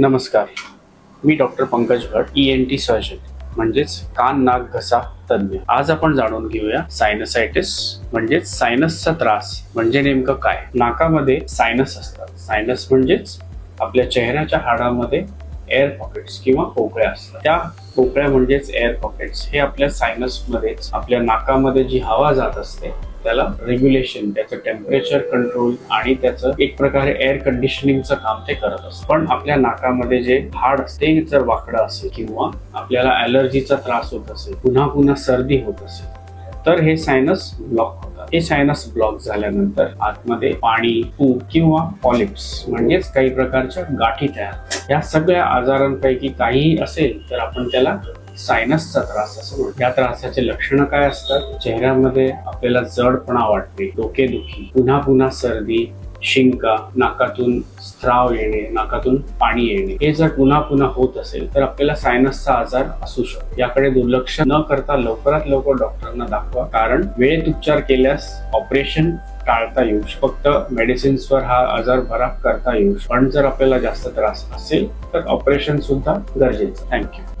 नमस्कार. मी doctor Pankaj Bhat E N T surgeon म्हणजेच कान नाक घसा तज्ज्ञ आज आपण जाणून घेऊया सायनसायटिस म्हणजेच सायनसचा त्रास म्हणजे नेमकं काय? नाकामध्ये सायनस असतात. सायनस म्हणजेच आपल्या चेहऱ्याच्या हाडामध्ये एअर पॉकेट्स किंवा पोकळ्या असतात. त्या पोकळ्या म्हणजेच एअर पॉकेट्स हे आपल्या सायनस मध्येच आपल्या नाकामध्ये जी हवा जात असते त्याला रेग्युलेशन त्याचं टेम्परेचर कंट्रोल आणि त्याचं एक प्रकारे एअर कंडिशनिंगचं काम ते करत असतं. पण आपल्या नाकामध्ये जे हाड असते ते जर वाकडं असेल किंवा आपल्याला अलर्जीचा त्रास होत असेल पुन्हा पुन्हा सर्दी होत असेल तर हे सायनस ब्लॉक होतात हे सायनस ब्लॉक झाल्यानंतर आतमध्ये पाणी पू किंवा पॉलिप्स म्हणजेच काही प्रकारच्या गाठी तयार या सगळ्या आजारांपैकी काहीही असेल तर आपण त्याला सायनसचा त्रास असं म्हणतो. या त्रासाचे लक्षणं काय असतात? चेहऱ्यामध्ये आपल्याला जडपणा वाटते डोकेदुखी पुन्हा पुन्हा सर्दी शिंका नाकातून स्त्राव येणे नाकातून पाणी येणे हे जर पुन्हा पुन्हा होत असेल तर आपल्याला सायनसचा आजार असू शकतो. याकडे दुर्लक्ष न करता लवकरात लवकर डॉक्टरांना दाखवा. कारण वेळेत उपचार केल्यास ऑपरेशन टाळता येऊ शकतो. फक्त मेडिसिन्सवर हा आजार बरा करता येऊ शकतो. पण जर आपल्याला जास्त त्रास असेल तर ऑपरेशन सुद्धा गरजेचं थँक्यू